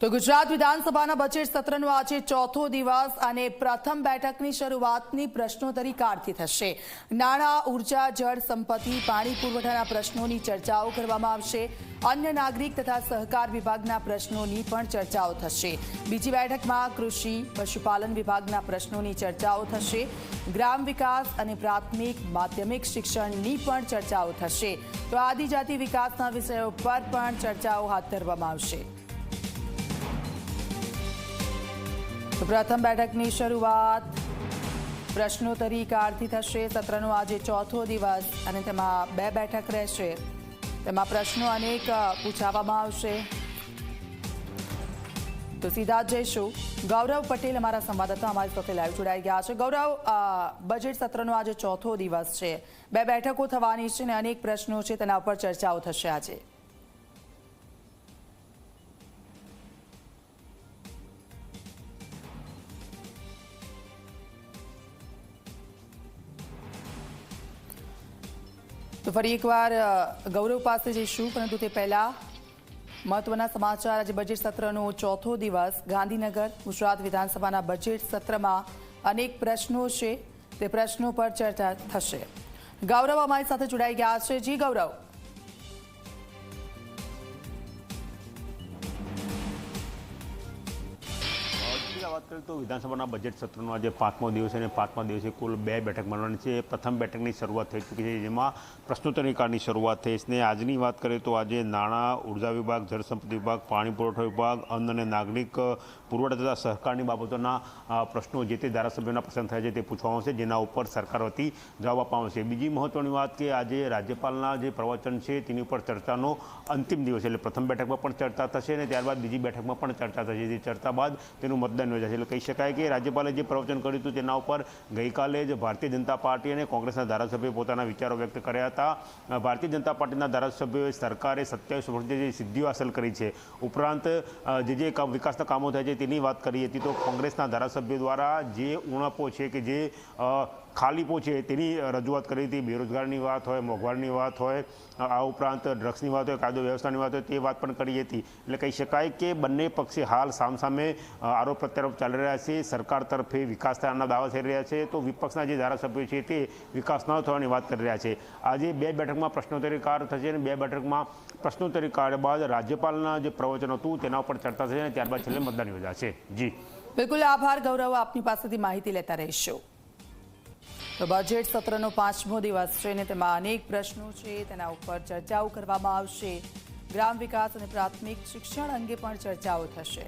તો ગુજરાત વિધાનસભાના બજેટ સત્રનો આજે ચોથો દિવસ અને પ્રથમ બેઠકની શરૂઆતની પ્રશ્નોત્તરી કાળથી થશે. નાણાં, ઊર્જા, જળ સંપત્તિ, પાણી પુરવઠાના પ્રશ્નોની ચર્ચાઓ કરવામાં આવશે. અન્ય નાગરિક તથા સહકાર વિભાગના પ્રશ્નોની પણ ચર્ચાઓ થશે. બીજી બેઠકમાં કૃષિ, પશુપાલન વિભાગના પ્રશ્નોની ચર્ચાઓ થશે. ગ્રામ વિકાસ અને પ્રાથમિક માધ્યમિક શિક્ષણની પણ ચર્ચાઓ થશે. તો આદિજાતિ વિકાસના વિષયો પર પણ ચર્ચાઓ હાથ ધરવામાં આવશે. પ્રથમ બેઠકની શરૂઆત પ્રશ્નોત્તરી કાળથી થશે. સત્રનો આજે ચોથો દિવસ અને તેમાં બે બેઠક રહેશે. તેમાં પ્રશ્નો અનેક પૂછાવવામાં આવશે. તો સીધા જઈશું. ગૌરવ પટેલ અમારા સંવાદદાતા અમારી સાથે લાઈવ જોડાઈ ગયા છે. ગૌરવ બજેટ સત્રનો આજે ચોથો દિવસ છે. બે બેઠકો થવાની છે અને અનેક પ્રશ્નો છે. તેના ઉપર ચર્ચાઓ થશે આજે. તો ફરી એકવાર ગૌરવ પાસે જઈશું, પરંતુ તે પહેલા મહત્વના સમાચાર. આજે બજેટ સત્રનો ચોથો દિવસ. ગાંધીનગર, ગુજરાત વિધાનસભાના બજેટ સત્રમાં અનેક પ્રશ્નો છે. તે પ્રશ્નો પર ચર્ચા થશે. ગૌરવ અમારી સાથે જોડાઈ ગયા છે. જી ગૌરવ. વાત કરીએ તો વિધાનસભાના બજેટ સત્રનો આજે પાંચમો દિવસ અને પાંચમા દિવસે કુલ બે બેઠક મળવાની છે. પ્રથમ બેઠકની શરૂઆત થઈ ચૂકી છે, જેમાં પ્રશ્નોત્તરી કાળની શરૂઆત થઈ. છે આજની વાત કરીએ તો આજે નાણાં, ઊર્જા વિભાગ જળસંપત્તિ વિભાગ, પાણી પુરવઠા વિભાગ, અન્ન અને નાગરિક, પુરવઠા તથા સહકારની બાબતોના પ્રશ્નો જે તે ધારાસભ્યોના પસંદ થાય છે તે પૂછવામાં આવશે, જેના ઉપર સરકાર વતી જવાબ આપવામાં આવશે. બીજી મહત્વની વાત કે આજે રાજ્યપાલના જે પ્રવચન છે તેની ઉપર ચર્ચાનો અંતિમ દિવસ એટલે પ્રથમ બેઠકમાં પણ ચર્ચા થશે અને ત્યારબાદ બીજી બેઠકમાં પણ ચર્ચા થશે. જે ચર્ચા બાદ તેનું મતદાન યોજાશે. એટલે કહી શકાય કે રાજ્યપાલે જે પ્રવચન કર્યું હતું તેના ઉપર ગઈકાલે જ ભારતીય જનતા પાર્ટી અને કોંગ્રેસના ધારાસભ્યોએ પોતાના વિચારો વ્યક્ત કર્યા હતા. ભારતીય જનતા પાર્ટીના ધારાસભ્યોએ સરકારે સત્યાવીસ વર્ષે જે સિદ્ધિઓ હાંસલ કરી છે, ઉપરાંત જે જે વિકાસના કામો થાય છે તેની વાત કરી હતી, તો કોંગ્રેસના ધારાસભ્યો દ્વારા જે ઉણપો છે કે જે ખાલીપો છે તેની રજૂઆત કરી હતી. બેરોજગારની વાત હોય, મોંઘવારીની વાત હોય આ ઉપરાંત ડ્રગ્સની વાત હોય, કાયદો વ્યવસ્થાની વાત હોય તે વાત પણ કરી હતી. એટલે કહી શકાય કે બંને પક્ષે હાલ સામસામે આરોપ પ્રત્યારોપ ચાલી રહ્યા છે, સરકાર તરફે વિકાસ થયાના દાવા થઈ રહ્યા છે, તો વિપક્ષના જે ધારાસભ્યો છે તે વિકાસ ન થવાની વાત કરી રહ્યા છે. આજે બે બેઠકમાં પ્રશ્નોત્તરી કાર થશે અને બે બેઠકમાં પ્રશ્નોત્તરી કાર બાદ રાજ્યપાલના જે પ્રવચન હતું તેના ઉપર ચર્ચા થશે અને ત્યારબાદ છેલ્લે મતદાન યોજાશે. જી. બિલકુલ, આભાર, ગૌરવ, આપની પાસેથી માહિતી લેતા રહીશું. તો બજેટ સત્રનો પાંચમો દિવસ છે અને તેમાં અનેક પ્રશ્નો છે, તેના ઉપર ચર્ચાઓ કરવામાં આવશે. ગ્રામ વિકાસ અને પ્રાથમિક શિક્ષણ અંગે પણ ચર્ચાઓ થશે.